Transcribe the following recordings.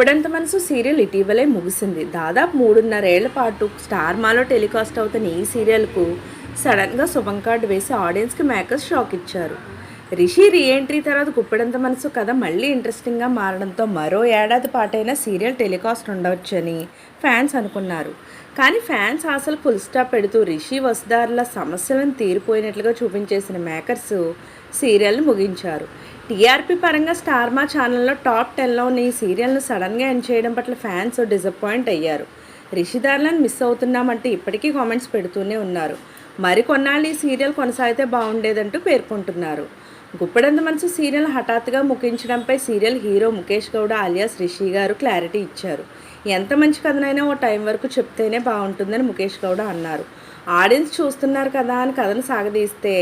ఇప్పుడంత మనసు సీరియల్ ఇటీవలే ముగిసింది. దాదాపు మూడున్నరేళ్ళ పాటు స్టార్ మాలో టెలికాస్ట్ అవుతున్న ఈ సీరియల్కు సడన్గా శుభం కార్డు వేసి ఆడియన్స్కి మేకర్స్ షాక్ ఇచ్చారు. రిషి రీఎంట్రీ తర్వాత గుప్పెడంత మనసు కథ మళ్ళీ ఇంట్రెస్టింగ్గా మారడంతో మరో ఏడాది పాటైన సీరియల్ టెలికాస్ట్ ఉండవచ్చని ఫ్యాన్స్ అనుకున్నారు. కానీ ఫ్యాన్స్ ఆశలు ఫుల్ స్టాప్ పెడుతూ రిషి వసుదారుల సమస్యలను తీరిపోయినట్లుగా చూపించేసిన మేకర్స్ సీరియల్ను ముగించారు. టీఆర్పీ పరంగా స్టార్ మా ఛానల్లో టాప్ టెన్లో ఉన్న ఈ సీరియల్ను సడన్గా ఎండ్ చేయడం పట్ల ఫ్యాన్స్ డిసప్పాయింట్ అయ్యారు. రిషిదారులను మిస్ అవుతున్నామంటూ ఇప్పటికీ కామెంట్స్ పెడుతూనే ఉన్నారు. మరికొన్నాళ్ళు ఈ సీరియల్ కొనసాగితే బాగుండేదంటూ పేర్కొంటున్నారు. గుప్పడంత మనసు సీరియల్ హఠాత్తుగా ముగించడంపై serial hero Mukesh Gowda alias Rishi గారు క్లారిటీ ఇచ్చారు. ఎంత మంచి కథనైనా ఓ టైం వరకు చెప్తేనే బాగుంటుందని ముఖేష్ గౌడ అన్నారు. ఆడియన్స్ చూస్తున్నారు కదా అని కథను సాగదీస్తే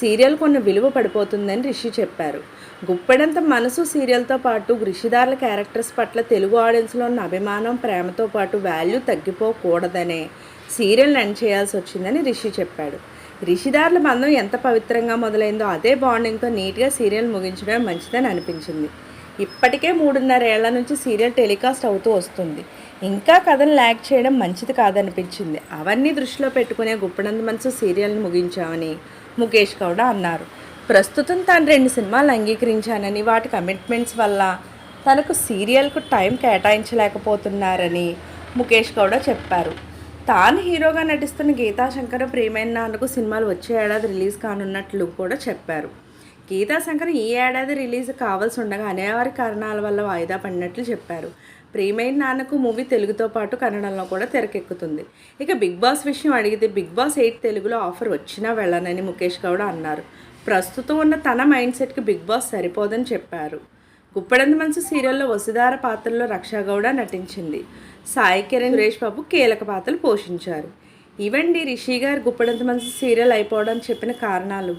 సీరియల్ కొన్ని విలువ పడిపోతుందని రిషి చెప్పారు. గుప్పెడంత మనసు సీరియల్తో పాటు రిషిదారుల క్యారెక్టర్స్ పట్ల తెలుగు ఆడియన్స్లో ఉన్న అభిమానం ప్రేమతో పాటు వాల్యూ తగ్గిపోకూడదనే సీరియల్ ఎండ్ చేయాల్సి వచ్చిందని రిషి చెప్పాడు. రిషిదారుల బంధం ఎంత పవిత్రంగా మొదలైందో అదే బాండింగ్తో నీట్గా సీరియల్ ముగించడమే మంచిదని అనిపించింది. ఇప్పటికే మూడున్నరేళ్ళ నుంచి సీరియల్ టెలికాస్ట్ అవుతూ వస్తుంది. ఇంకా కథను ల్యాక్ చేయడం మంచిది కాదనిపించింది. అవన్నీ దృష్టిలో పెట్టుకునే గుప్పనంద మనసు సీరియల్ని ముగించామని ముఖేష్ గౌడ అన్నారు. ప్రస్తుతం తాను రెండు సినిమాలు అంగీకరించానని వాటి కమిట్మెంట్స్ వల్ల తనకు సీరియల్కు టైం కేటాయించలేకపోతున్నారని ముఖేష్ గౌడ చెప్పారు. తాను హీరోగా నటిస్తున్న గీతా శంకర్ ప్రేమైన నాన్నకు సినిమాలు వచ్చే ఏడాది రిలీజ్ కానున్నట్లు కూడా చెప్పారు. గీతా శంకర్ ఈ ఏడాది రిలీజ్ కావాల్సి ఉండగా అనేవారి కారణాల వల్ల వాయిదా పడినట్లు చెప్పారు. ప్రేమైన నాన్నకు మూవీ తెలుగుతో పాటు కన్నడంలో కూడా తెరకెక్కుతుంది. ఇక బిగ్ బాస్ విషయం అడిగితే బిగ్ బాస్ ఎయిట్ తెలుగులో ఆఫర్ వచ్చినా వెళ్ళనని ముఖేష్ గౌడ అన్నారు. ప్రస్తుతం ఉన్న తన మైండ్ సెట్కి బిగ్ బాస్ సరిపోదని చెప్పారు. గుప్పడంత మనసు సీరియల్లో వసుధార పాత్రలో రక్షాగౌడ నటించింది. సాయి కిరణ్ సురేష్ బాబు కీలక పాత్రలు పోషించారు. ఇవండి రిషి గారు గుప్పడంత మనసు సీరియల్ అయిపోవడానికి చెప్పిన కారణాలు.